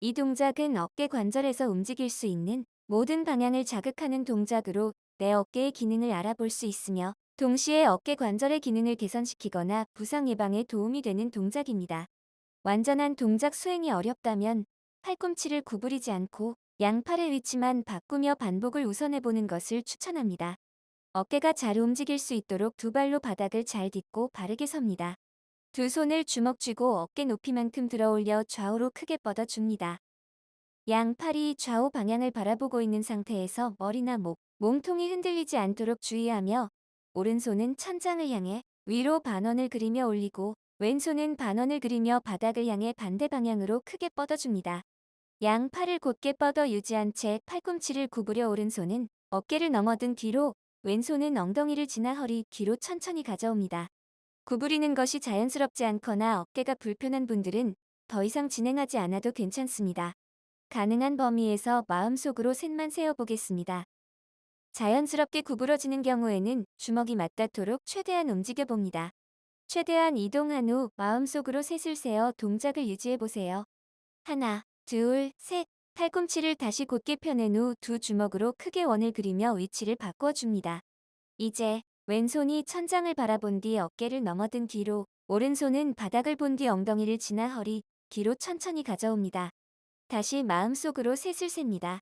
이 동작은 어깨 관절에서 움직일 수 있는 모든 방향을 자극하는 동작으로 내 어깨의 기능을 알아볼 수 있으며 동시에 어깨 관절의 기능을 개선시키거나 부상 예방에 도움이 되는 동작입니다. 완전한 동작 수행이 어렵다면 팔꿈치를 구부리지 않고 양팔의 위치만 바꾸며 반복을 우선해보는 것을 추천합니다. 어깨가 잘 움직일 수 있도록 두 발로 바닥을 잘 딛고 바르게 섭니다. 두 손을 주먹 쥐고 어깨 높이만큼 들어 올려 좌우로 크게 뻗어줍니다. 양팔이 좌우 방향을 바라보고 있는 상태에서 머리나 목, 몸통이 흔들리지 않도록 주의하며 오른손은 천장을 향해 위로 반원을 그리며 올리고 왼손은 반원을 그리며 바닥을 향해 반대 방향으로 크게 뻗어줍니다. 양 팔을 곧게 뻗어 유지한 채 팔꿈치를 구부려 오른손은 어깨를 넘어든 뒤로 왼손은 엉덩이를 지나 허리 뒤로 천천히 가져옵니다. 구부리는 것이 자연스럽지 않거나 어깨가 불편한 분들은 더 이상 진행하지 않아도 괜찮습니다. 가능한 범위에서 마음속으로 셋만 세어보겠습니다. 자연스럽게 구부러지는 경우에는 주먹이 맞닿도록 최대한 움직여봅니다. 최대한 이동한 후 마음속으로 셋을 세어 동작을 유지해보세요. 하나, 둘, 셋. 팔꿈치를 다시 곧게 펴낸 후 두 주먹으로 크게 원을 그리며 위치를 바꿔줍니다. 이제 왼손이 천장을 바라본 뒤 어깨를 넘어든 뒤로 오른손은 바닥을 본 뒤 엉덩이를 지나 허리 뒤로 천천히 가져옵니다. 다시 마음속으로 셋을 셉니다.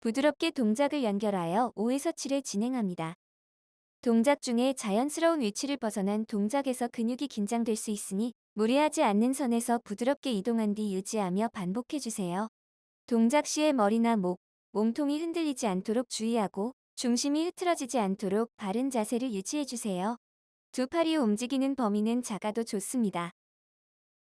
부드럽게 동작을 연결하여 5에서 7회 진행합니다. 동작 중에 자연스러운 위치를 벗어난 동작에서 근육이 긴장될 수 있으니 무리하지 않는 선에서 부드럽게 이동한 뒤 유지하며 반복해주세요. 동작 시에 머리나 목, 몸통이 흔들리지 않도록 주의하고 중심이 흐트러지지 않도록 바른 자세를 유지해주세요. 두 팔이 움직이는 범위는 작아도 좋습니다.